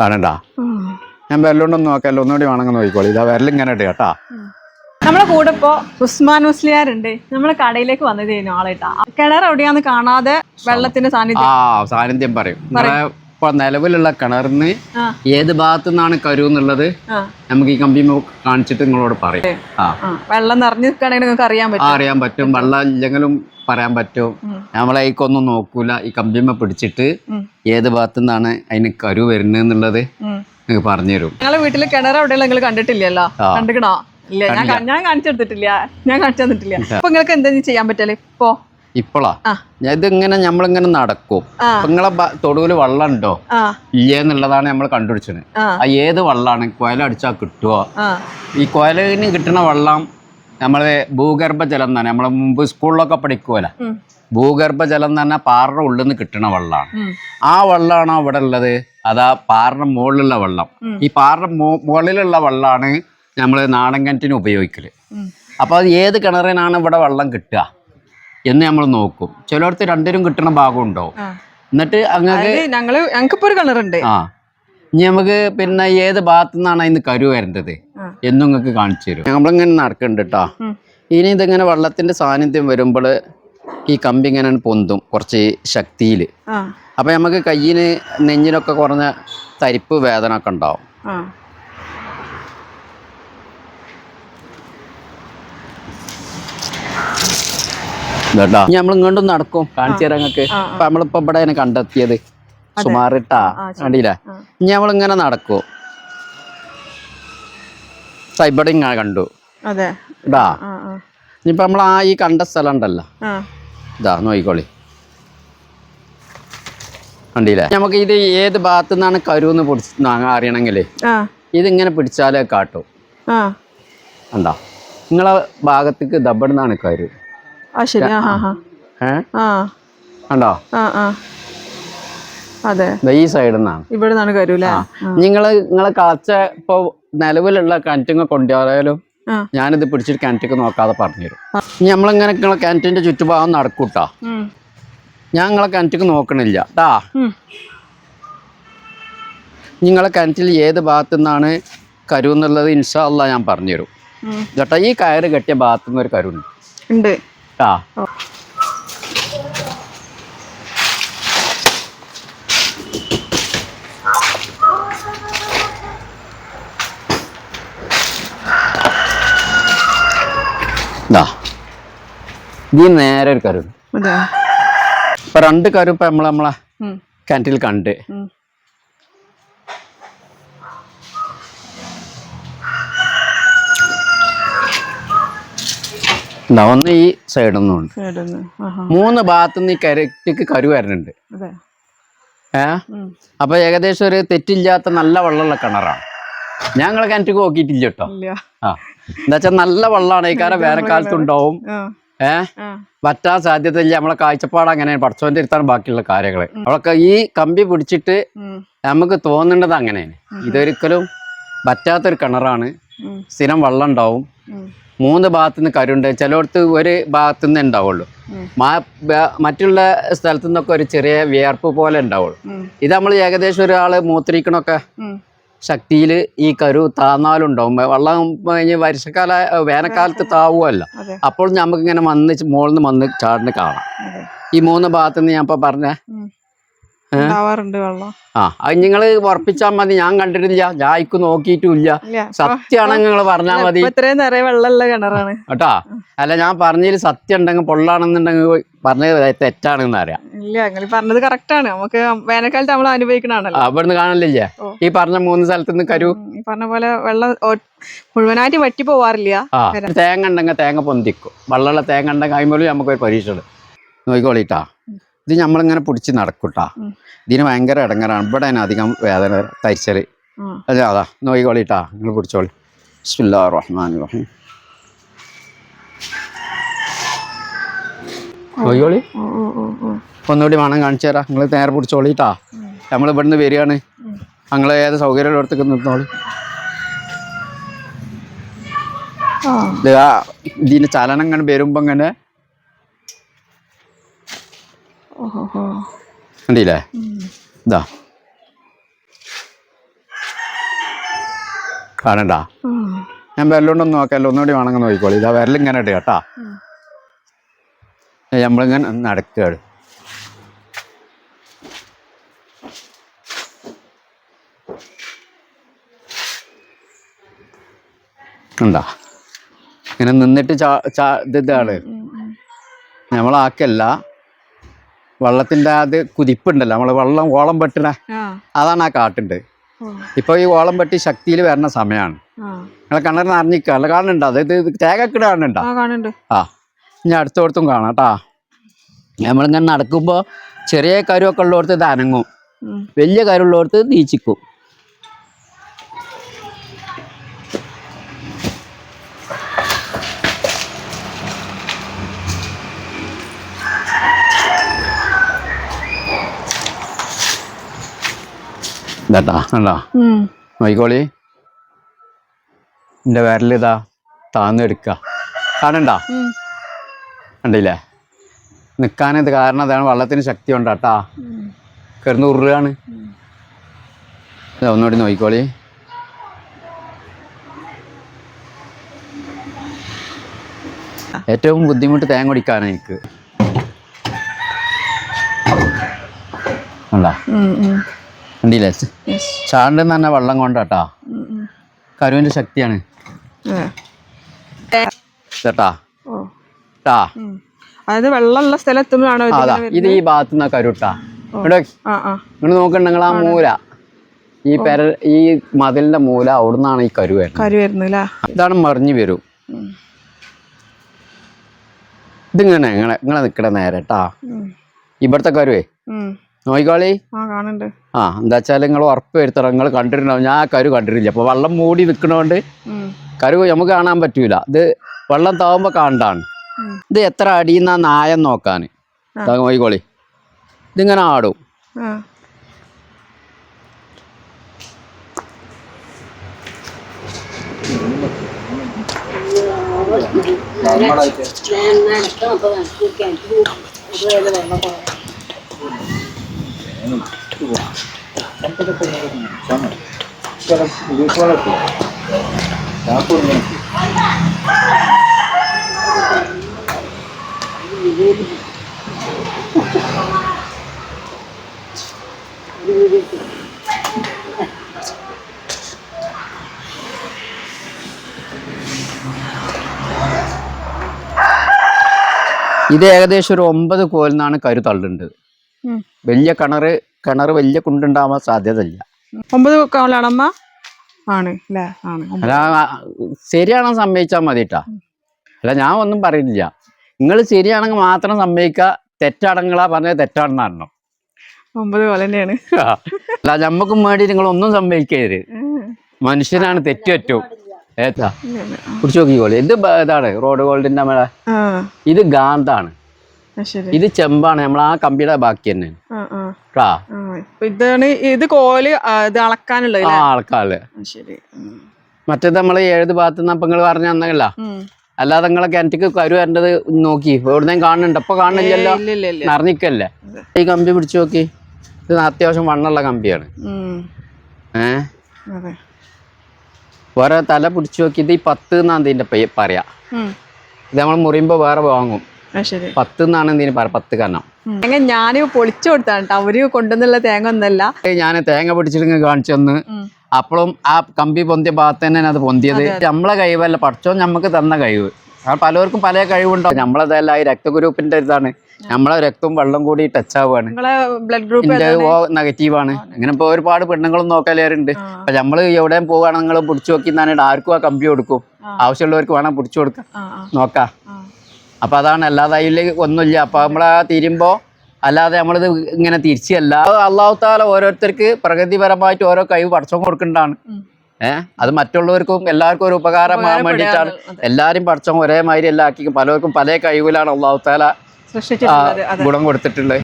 കാണണ്ടാ. ഞാൻ വിരലുകൊണ്ടൊന്ന് നോക്കാമല്ലോ ഒന്നുകൂടി വേണമെങ്കിൽ നോക്കിക്കോളി. ഇതാ വിരലിങ്ങനെ ഇട്ട് കേട്ടാ. നമ്മളെ കൂടെ ഇപ്പോ ഉസ്മാൻ മുസ്ലിയാരുണ്ട്. നമ്മളെ കടയിലേക്ക് വന്നതേനു ആളേട്ടാ കിണർ എവിടെയാന്ന് കാണാതെ വെള്ളത്തിന്റെ ആ സാന്നിധ്യം സാന്നിധ്യം പറയും. ഇപ്പൊ നിലവിലുള്ള കിണറിന്. ഏത് ഭാഗത്തു നിന്നാണ് കരു എന്നുള്ളത് നമുക്ക് ഈ കമ്പി കാണിച്ചിട്ട് നിങ്ങളോട് പറയും. വെള്ളം നിറഞ്ഞു നിൽക്കുകയാണെങ്കിൽ നിങ്ങൾക്ക് അറിയാൻ പറ്റും. അറിയാൻ പറ്റും. വെള്ളം ഇല്ലെങ്കിലും പറയാൻ പറ്റും. നമ്മളെ നോക്കൂല. ഈ കമ്പിമ്മ പിടിച്ചിട്ട്. ഏത് ഭാഗത്തു നിന്നാണ് അതിന് കരു വരുന്നത്. നിങ്ങൾക്ക് പറഞ്ഞു തരും നിങ്ങളെ വീട്ടിൽ കിണർ എവിടെയുള്ള നിങ്ങൾ കണ്ടിട്ടില്ലല്ലോ. കണ്ടിക്കണോ? ഇല്ല ഞാൻ ഞാൻ കാണിച്ചെടുത്തിട്ടില്ല ഞാൻ കാണിച്ചു തന്നിട്ടില്ല. അപ്പൊ നിങ്ങൾക്ക് എന്തെങ്കിലും ചെയ്യാൻ പറ്റല്ലേ ഇപ്പോ ഇപ്പോളാ. ഇതിങ്ങനെ നമ്മളിങ്ങനെ നടക്കും. നിങ്ങളെ തൊടുവിൽ വെള്ളം ഉണ്ടോ ഇല്ലേന്നുള്ളതാണ് ഇല്ല എന്നുള്ളതാണ് നമ്മൾ കണ്ടുപിടിച്ചത്. ആ. ഏത് വെള്ളമാണ് കുഴലടിച്ചാൽ കിട്ടുമോ കിട്ടുവോ? ഈ കുഴലിന് കിട്ടുന്ന വെള്ളം നമ്മളെ ഭൂഗർഭജലം തന്നെ. നമ്മളെ മുമ്പ് സ്കൂളിലൊക്കെ പഠിക്കുമല്ലോ. ഭൂഗർഭജലം എന്ന് പറഞ്ഞാൽ പാറയുടെ ഉള്ളിൽ നിന്ന് കിട്ടുന്ന വെള്ളമാണ് ആ വെള്ളമാണോ ഇവിടെ ഉള്ളത്? അതാ പാറയുടെ മുകളിലുള്ള വെള്ളം. ഈ പാറയുടെ മു- മുകളിലുള്ള വെള്ളമാണ് നമ്മൾ നാടൻ കിണറ്റിന് ഉപയോഗിക്കൽ. അപ്പോൾ അത് ഏത് കിണറിനാണ് ഇവിടെ വെള്ളം കിട്ടുക? എന്ന് നമ്മൾ നോക്കും. ചിലയിടത്ത് രണ്ടിനും കിട്ടുന്ന ഭാഗം ഉണ്ടോ എന്നിട്ട് അതായത് ഞങ്ങൾ ഞങ്ങൾക്കിപ്പോ ഒരു കളറുണ്ട് ആ. ഇനി നമുക്ക് പിന്നെ ഏത് ഭാഗത്തു നിന്നാണ് അതിന് കരു വരേണ്ടത്? എന്നും നിങ്ങൾക്ക് കാണിച്ചു തരും. നമ്മളിങ്ങനെ നടക്കുന്നുണ്ട് കേട്ടോ. ഇനി ഇതിങ്ങനെ വെള്ളത്തിന്റെ സാന്നിധ്യം വരുമ്പോൾ ഈ കമ്പി ഇങ്ങനെ പൊന്തും കുറച്ച് ശക്തിയിൽ അപ്പൊ നമുക്ക് കയ്യിന് നെഞ്ഞിനൊക്കെ കുറഞ്ഞ തരിപ്പ് വേദന ഒക്കെ ഉണ്ടാവും ഇനി നമ്മൾ ഇങ്ങോട്ടും നടക്കും. കാണിച്ചു തരാം നിങ്ങൾക്ക് അപ്പൊ നമ്മളിപ്പൊ ഇവിടെ അതിനെ കണ്ടെത്തിയത്. സുമാറിട്ടാ. കണ്ടില്ലേ? ഇനി നമ്മളിങ്ങനെ നടക്കും. ഇവിടെ ഇങ്ങനെ കണ്ടു. ഇതാ. ആ നമ്മൾ ആ ഈ കണ്ട സ്ഥലം ഉണ്ടല്ലോ. ഇതാ നോയിക്കോളി കണ്ടില്ലേ? നമുക്ക് ഇത് ഏത് ഭാഗത്തു നിന്നാണ് കരുന്ന് പിടിച്ച് അറിയണമെങ്കിൽ ആ. ഇതിങ്ങനെ പിടിച്ചാലേ കാട്ടും. ആ. കണ്ടാ? നിങ്ങളെ ഭാഗത്തേക്ക് ദബടുന്നാണ് കരു. ആ ശരി. ആ ആ ആ ആ. കണ്ടോ? ആ ആ. അതെ. ഈ സൈഡിൽ നിന്നാണ് ഇവിടെ നിന്നാണ് കരൂല്ലേ നിങ്ങൾ നിങ്ങളെ കളച്ച ഇപ്പൊ നിലവിലുള്ള കിണറ്റിങ്ങ കൊണ്ടുപോയാലും ഞാനിത് പിടിച്ചിട്ട് കിണറ്റിക്ക് നോക്കാതെ പറഞ്ഞുതരും. നമ്മളിങ്ങനെ നിങ്ങളെ കിണറ്റിന്റെ ചുറ്റുഭാഗം നടക്കൂട്ടാ. ഞാൻ നിങ്ങളെ കിണറ്റിക്ക് നോക്കണില്ല. ട്ടാ. നിങ്ങളെ കിണറ്റിൽ ഏത് ഭാഗത്തു നിന്നാണ് കരു എന്നുള്ളത് ഇൻഷാ അല്ലാ ഞാൻ പറഞ്ഞുതരും. ചേട്ടാ ഈ കയറ് കെട്ടിയ ഭാഗത്തുനിന്ന് ഒരു കരുണ്ട്. ഉണ്ട്. ട്ടാ ഓ. ഇതാ ഈ നേരെ ഒരു കരു ഇപ്പൊ രണ്ട് കരു ഇപ്പൊ നമ്മളെ നമ്മളെ. കിണറ്റിൽ കണ്ട്. ഒന്ന് ഈ സൈഡിൽ നിന്നുണ്ട് മൂന്ന് ആഹാ. മൂന്ന് ഭാഗത്തുനിന്ന് ഈ കരട്ടിക്ക് കരു വരുന്നുണ്ട് ഏ? അപ്പൊ ഏകദേശം ഒരു തെറ്റില്ലാത്ത നല്ല വെള്ളമുള്ള കിണറാണ്. ഞങ്ങൾ കിണറ്റ് നോക്കിയിട്ടില്ല കേട്ടോ. ആ. എന്താ വെച്ചാൽ നല്ല വെള്ളമാണ്. ഈ കാരണം വേനൽക്കാലത്ത് ഉണ്ടാവും ആ. ഏ? പറ്റാൻ സാധ്യതയില്ല. നമ്മളെ കാഴ്ചപ്പാട് അങ്ങനെ പഠിച്ചോന്റെ അടുത്താണ് ബാക്കിയുള്ള കാര്യങ്ങൾ അവളൊക്കെ ഈ കമ്പി പിടിച്ചിട്ട് നമുക്ക് തോന്നേണ്ടത് അങ്ങനെയാണ്. ഇതൊരിക്കലും പറ്റാത്തൊരു കിണറാണ്. സ്ഥിരം വെള്ളം ഉണ്ടാവും. മൂന്ന് ഭാഗത്തുനിന്ന് കരുണ്ട് ചിലയിടത്ത് ഒരു ഭാഗത്തുനിന്ന് ഉണ്ടാവുള്ളൂ. ഉം. മാ- ബ- മറ്റുള്ള സ്ഥലത്തു നിന്നൊക്കെ ഒരു ചെറിയ വിയർപ്പ് പോലെ ഉണ്ടാവുള്ളൂ. ഇത് നമ്മൾ ഏകദേശം ഒരാൾ മൂത്രിക്കണൊക്കെ. ശക്തിയിൽ ഈ കരു താന്നാലുണ്ടാവും. വെള്ളം കഴിഞ്ഞ് വർഷക്കാല വേനൽക്കാലത്ത് താവുമല്ല അപ്പോൾ നമുക്ക് ഇങ്ങനെ വന്ന് മുകളിൽ നിന്ന് വന്ന് ചാടിന് കാണാം ഈ മൂന്ന് ഭാഗത്തുനിന്ന് ഞാൻ ഇപ്പൊ പറഞ്ഞ. ഉണ്ടാവാറുണ്ട് വെള്ളം. ആ അത് നിങ്ങൾ ഉറപ്പിച്ചാൽ മതി. ഞാൻ കണ്ടിട്ടില്ല. ഞാൻ ഇക്ക് നോക്കിയിട്ടുമില്ല. സത്യമാണെങ്കിൽ നിങ്ങൾ പറഞ്ഞാൽ മതി. ഇത്രയും നിറയെ വെള്ളമുള്ള കിണറാണ്. കേട്ടാ? അല്ല ഞാൻ പറഞ്ഞതിൽ സത്യം ഉണ്ടെങ്കിൽ പൊള്ളാണെന്നുണ്ടെങ്കിൽ പറഞ്ഞത് തെറ്റാണെന്ന് അറിയാം. ഇല്ല നിങ്ങൾ പറഞ്ഞത് കറക്റ്റ് ആണ്. നമുക്ക് വേനൽക്കാലത്ത് നമ്മൾ അനുഭവിക്കണാണല്ലോ അവിടുന്ന് കാണലില്ലേ? കാണില്ലേ ഈ പറഞ്ഞ മൂന്ന് സ്ഥലത്ത് നിന്ന് കരു. ഈ പറഞ്ഞ പോലെ വെള്ളം മുഴുവനായിട്ട് വറ്റി പോവാറില്ല. തേങ്ങ ഉണ്ടെങ്കിൽ തേങ്ങ പൊന്തിക്കും. വെള്ളമുള്ള തേങ്ങ ഉണ്ടെങ്കിൽ അതിമൂലം നമുക്ക് ഒരു പരീക്ഷ ഉണ്ട് നോക്കിക്കോളിട്ടാ. ഇത് നമ്മളിങ്ങനെ പിടിച്ച് നടക്കൂട്ടാ. ഇതിന് ഭയങ്കര ഇടങ്ങറാണ്. ഇവിടെ തന്നെ അധികം വേദന തരിച്ചൽ. അതെ അതാ നോയിക്കോളിട്ടാ നിങ്ങൾ പിടിച്ചോളി. ബിസ്മില്ലാ റഹ്മാൻ റഹീം നോയിക്കോളി. ഒന്നുകൂടി വേണം കാണിച്ചു തരാം. നിങ്ങൾ നേരെ പിടിച്ചോളിട്ടാ. നമ്മൾ ഇവിടുന്ന് വരികയാണ്. ഞങ്ങൾ ഏത് സൗകര്യമുള്ളിടത്തേക്ക് നിന്നോളി. ആ. ഇത് ആ ഇതിന് ചലനം ഇങ്ങനെ വരുമ്പോ ഇങ്ങനെ ഓ, ഓ, ഓ. കണ്ടില്ലേ. ഇതാ കാണണ്ട. ഞാൻ വിരലുകൊണ്ടൊന്ന് നോക്കാമല്ലോ ഒന്നുകൂടി വേണമെങ്കിൽ നോക്കിക്കോളൂ. ഇതാ വിരലിങ്ങനെ ഇട്ട് കേട്ടാ. നമ്മളിങ്ങനെ നടക്കുകയാണ് ഉണ്ടാ ഇങ്ങനെ നിന്നിട്ട് ചാ ചാ ഇതാണ്. നമ്മളാക്കല്ല. വെള്ളത്തിന്റെ അത് കുതിപ്പുണ്ടല്ലോ നമ്മൾ വെള്ളം ഓളം പെട്ടണ അതാണ് ആ കാട്ടുണ്ട് ഇപ്പൊ ഈ ഓളം പെട്ടി ശക്തിയിൽ വരുന്ന സമയമാണ് നിങ്ങളെ കണ്ണറിന് അറിഞ്ഞിക്കല്ല കാണുന്നുണ്ടോ? അതായത് ഇത് തേങ്ങക്കിട കാണുന്നുണ്ടോ? ആ ഇനി അടുത്തോടത്തും കാണാം കേട്ടാ നമ്മളിങ്ങനെ നടക്കുമ്പോൾ ചെറിയ കരുവൊക്കെ ഉള്ളിടത്ത് ഇത് അനങ്ങും. വലിയ കരുള്ളടത്ത് നീച്ചിക്കും. ഇതാട്ടാ കണ്ടാ? ഉം. നോയിക്കോളി എന്റെ ഇതാ താന്നെടുക്കുക കാണണ്ട? കണ്ടില്ലേ? നിൽക്കാനത് കാരണം അതാണ് വള്ളത്തിന് ശക്തി ഉണ്ടാട്ടാ. കിടന്ന് ഉരുളാണ്. ഒന്നുകൂടി നോക്കിക്കോളി. ഏറ്റവും ബുദ്ധിമുട്ട് തേങ്ങ കുടിക്കാനാണ് എനിക്ക്. കണ്ടാ? ഉം, ഉം. കണ്ടില്ലേ ചാണ്ടെന്ന് തന്നെ വെള്ളം കൊണ്ടാട്ടാ. ഉം. ശക്തിയാണ്. ചേട്ടാ ട്ടാ. അതായത് വെള്ളമുള്ള സ്ഥലം എത്തുമ്പോഴാണോ ഇത് ഇങ്ങനെ ഈ ഭാഗത്തു നിന്നാ കരുട്ടാ. ഇങ്ങോട്ട് നോക്കണ്ടെങ്കിൽ ആ മൂല. ഈ പെര ഈ മതിലിന്റെ മൂല അവിടുന്നാണ് ഈ കരു വരുന്നത്. ഇതാണ് മറിഞ്ഞു വരും. ഇതിങ്ങനെ നിക്കട നിൽക്കണ നേരെ ട്ടാ. ഇവിടുത്തെ കരുവേ. ഉം. നോക്കിക്കോളി ആ എന്താ വെച്ചാൽ നിങ്ങൾ ഉറപ്പ് വരുത്തണം. നിങ്ങൾ കണ്ടിട്ടുണ്ടാവും. ഞാൻ കരു കണ്ടിട്ടില്ല. അപ്പോൾ വെള്ളം മൂടി നിൽക്കണോണ്ട്. കരു നമുക്ക് കാണാൻ പറ്റൂല. ഇത് വെള്ളം താവുമ്പോൾ കാണണ്ടാണ്. ഇത് എത്ര അടിയുന്ന നായം നോക്കാൻ നോയിക്കോളി. ഇതിങ്ങനെ ആടും. ഇത് ഏകദേശം ഒരു ഒമ്പത് കോലിനാണ് കരു തള്ളുണ്ട് ഉം. വലിയ കിണറ് കിണർ വലിയ കുണ്ടുണ്ടാവാൻ സാധ്യതയില്ല. ഒമ്പത് കാലാണമ്മ? ആണ് അല്ലേ ആണ്. അല്ല ശരിയാണെന്ന് സമ്മതിച്ചാൽ മതി കേട്ടാ അല്ല ഞാൻ ഒന്നും പറയുന്നില്ല നിങ്ങൾ ശരിയാണെങ്കിൽ മാത്രം സമ്മതിക്കുക. തെറ്റാണെങ്കിലാ പറഞ്ഞത് തെറ്റാണെന്ന് അറിയണം ഒമ്പത് പോലെ തന്നെയാണ്. അല്ല നമ്മക്കും വേണ്ടി നിങ്ങൾ ഒന്നും സമ്മതിക്കരുത്. മനുഷ്യനാണ് തെറ്റേറ്റവും. ഏതാ ഏത്താ ഇല്ല. നോക്കിക്കോളെ. ഇത് ഇതാണ് റോഡ് ഗോൾഡിന്റെ മേള ഇത് ശരി ഇത് ചെമ്പാണ്. നമ്മൾ ആ കമ്പിയുടെ ബാക്കി തന്നെ. ഇതാണ് ഇത് കോൽ അളക്കാനുള്ളത് ആ മറ്റേത് നമ്മൾ ഏഴ് ഭാഗത്ത് നിന്ന് നിങ്ങൾ പറഞ്ഞ അന്നല്ല. അല്ലാതെ നിങ്ങളെ കിണറ്റിക്ക് കരു വരേണ്ടത് നോക്കി. എവിടുന്നേം കാണുന്നുണ്ട്. ഇപ്പൊ കാണുന്നില്ലല്ലോ? നിറഞ്ഞിക്കല്ലേ ഈ കമ്പി പിടിച്ചു നോക്കി. ഇത് അത്യാവശ്യം വണ്ണുള്ള കമ്പിയാണ്. ഏ? വേറെ തല പിടിച്ചു നോക്കി ഇത് ഈ പത്ത് എന്നാ ഇതിന്റെ പറയാ. ഇത് നമ്മൾ മുറിയുമ്പോ വേറെ വാങ്ങും. പത്ത് എന്നാണ് എന്തിനു പറയാ പത്ത് കാരണം. തേങ്ങ ഞാൻ പൊളിച്ചു കൊടുത്താണ് കേട്ടോ അവർ കൊണ്ടുവന്നുള്ള തേങ്ങ ഒന്നല്ല. ഞാൻ തേങ്ങ പിടിച്ചിട്ട് കാണിച്ചു തന്ന്. അപ്പോഴും ആ കമ്പി പൊന്തിയ ഭാഗത്ത് തന്നെ അത് പൊന്തിയത്. നമ്മളെ കഴിവല്ല പഠിച്ചോ നമുക്ക് തന്ന കഴിവ്. പലവർക്കും പലർക്കും പല കഴിവുണ്ടാവും. നമ്മളതല്ല ഈ രക്തഗ്രൂപ്പിന്റെ ഇതാണ്. നമ്മളെ രക്തവും വെള്ളം കൂടി ടച്ച് ആവുകയാണ്. ബ്ലഡ് ഗ്രൂപ്പ് ഓ നെഗറ്റീവ് ആണ്. അങ്ങനെ ഇപ്പൊ ഒരുപാട് പെണ്ണുങ്ങളും നോക്കലേറുണ്ട്. അപ്പൊ നമ്മൾ എവിടെയും പോവുകയാണെങ്കിൽ പിടിച്ചു നോക്കി ആർക്കും ആ കമ്പി കൊടുക്കും. ആവശ്യമുള്ളവർക്ക് വേണം പിടിച്ചു കൊടുക്കാം നോക്കാം. ആ അപ്പൊ അതാണ് അല്ലാതെ അതിൽ ഒന്നുമില്ല. അപ്പൊ നമ്മളാ തീരുമ്പോൾ അല്ലാതെ നമ്മളിത് ഇങ്ങനെ തിരിച്ചല്ല. അള്ളാഹു താല ഓരോരുത്തർക്ക് പ്രകൃതിപരമായിട്ട് ഓരോ കഴിവ് പഠിച്ചം കൊടുക്കേണ്ടതാണ്. ഏഹ് അത് മറ്റുള്ളവർക്കും എല്ലാവർക്കും ഒരു ഉപകാരമാകാൻ വേണ്ടിയിട്ടാണ്. എല്ലാവരും പഠിച്ചും ഒരേ മാതിരി എല്ലാം ആക്കി പലർക്കും പല കഴിവിലാണ് അള്ളാഹു താല ഗുണം കൊടുത്തിട്ടുള്ളത്.